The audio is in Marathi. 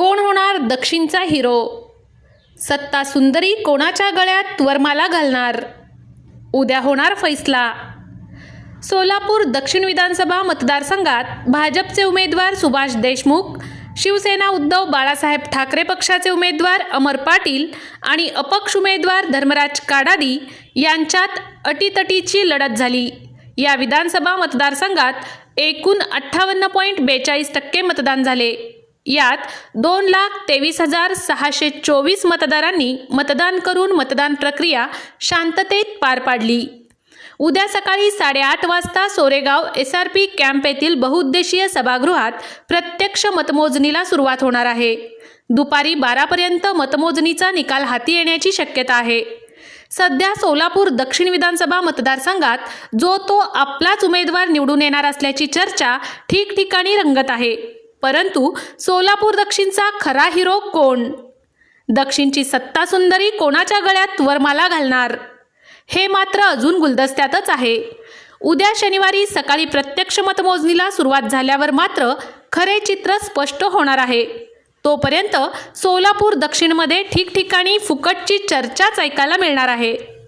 कोण होणार दक्षिणचा हिरो? सत्ता सुंदरी कोणाच्या गळ्यात वरमाला घालणार? उद्या होणार फैसला. सोलापूर दक्षिण विधानसभा मतदारसंघात भाजपचे उमेदवार सुभाष देशमुख शिवसेना उद्धव बाळासाहेब ठाकरे पक्षाचे उमेदवार अमर पाटील आणि अपक्ष उमेदवार धर्मराज काडादी यांच्यात अटीतटीची लढत झाली. या विधानसभा मतदारसंघात एकूण अठ्ठावन्न पॉईंट बेचाळीस टक्के मतदान झाले. यात दोन लाख तेवीस हजार सहाशे चोवीस मतदारांनी मतदान करून मतदान प्रक्रिया शांततेत पार पाडली. उद्या सकाळी साडेआठ वाजता Soregaon S R P camp येथील बहुउद्देशीय सभागृहात प्रत्यक्ष मतमोजणीला सुरुवात होणार आहे. दुपारी बारापर्यंत मतमोजणीचा निकाल हाती येण्याची शक्यता आहे. सध्या सोलापूर दक्षिण विधानसभा मतदारसंघात जो तो आपलाच उमेदवार निवडून येणार असल्याची चर्चा ठिकठिकाणी रंगत आहे. परंतु सोलापूर दक्षिणचा खरा हिरो कोण? दक्षिणची सत्ता सुंदरी कोणाच्या गळ्यात वरमाला घालणार? हे मात्र अजून गुलदस्त्यातच आहे. उद्या शनिवारी सकाळी प्रत्यक्ष मतमोजणीला सुरुवात झाल्यावर मात्र खरे चित्र स्पष्ट होणार आहे. तोपर्यंत सोलापूर दक्षिणमध्ये ठिकठिकाणी फुकटची चर्चाच ऐकायला मिळणार आहे.